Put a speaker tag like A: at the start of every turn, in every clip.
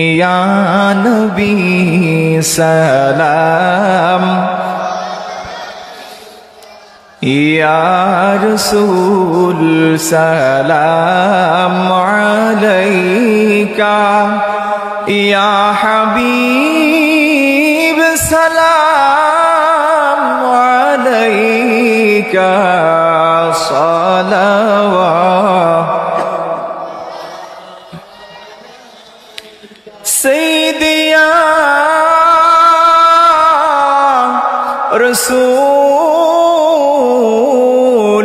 A: يا نبي سلام. يا رسول سلام عليك. يا حبيب رسول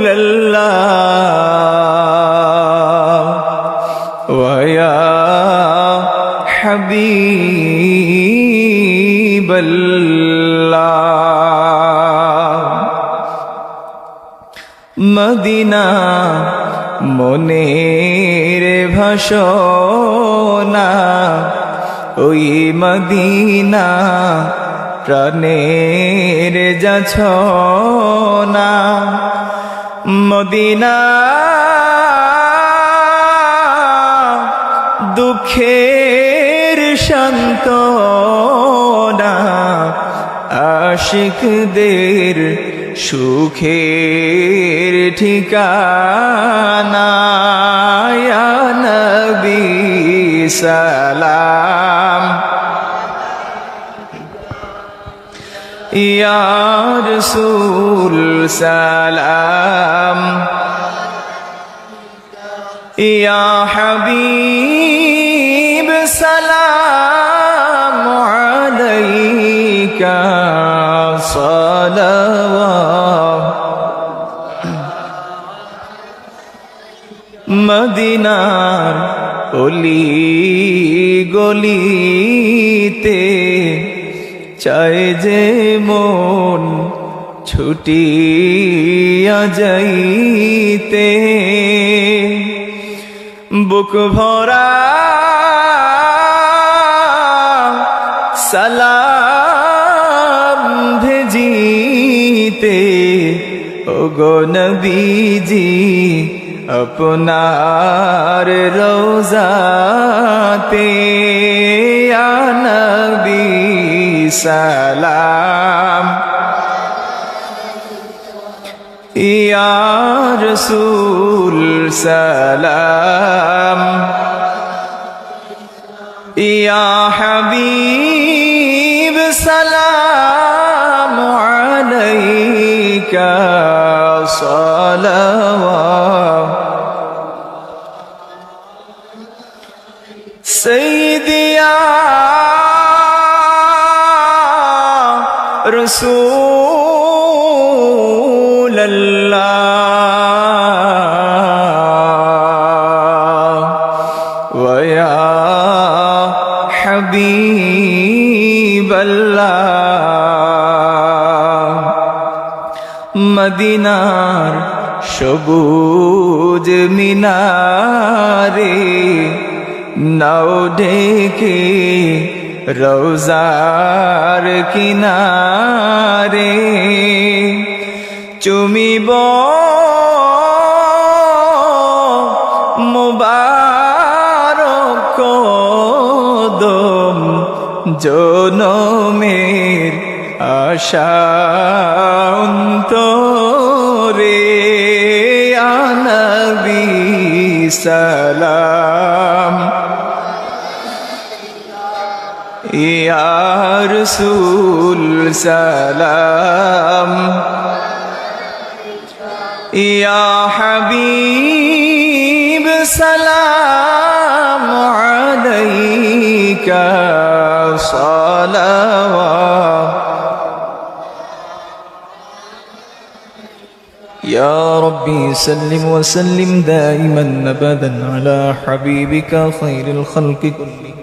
A: الله ويا حبيب الله Medina মনের ভাষণা ওই Medina প্রাণের যাছ না মদিনা দুঃখের শান্ত আশিকদের সুখের ঠিকানা। নবী সালাম। ইয়া রসুল সালাম ইয়া হাবিব সালাম আলাইকা সালাওয়াত মদিনার অলি গলিতে চায় যে মন ছুটিয়া যাইতে। বুক ভরা সালাম ভেজিতে। ও গো নবীজি, আপনার রোজাতে ইয়া নবী। সালাম ইয়া রসুল সালাম ইয়া হাবিব সালাম আলাইকা সালাওয়াত سيدي يا رسول الله ويا حبيب الله মদিনার সবুজ মিনারে নাও ডেকে রোজার কিনারে চুমিব মুবারক কদম জনমের আশান্তরে আনবি সালাম يا رسول سلام. يا حبيب سلام عليك صلوات. يا ربي سلم وسلم دائما أبدا على حبيبك خير الخلق كلهم.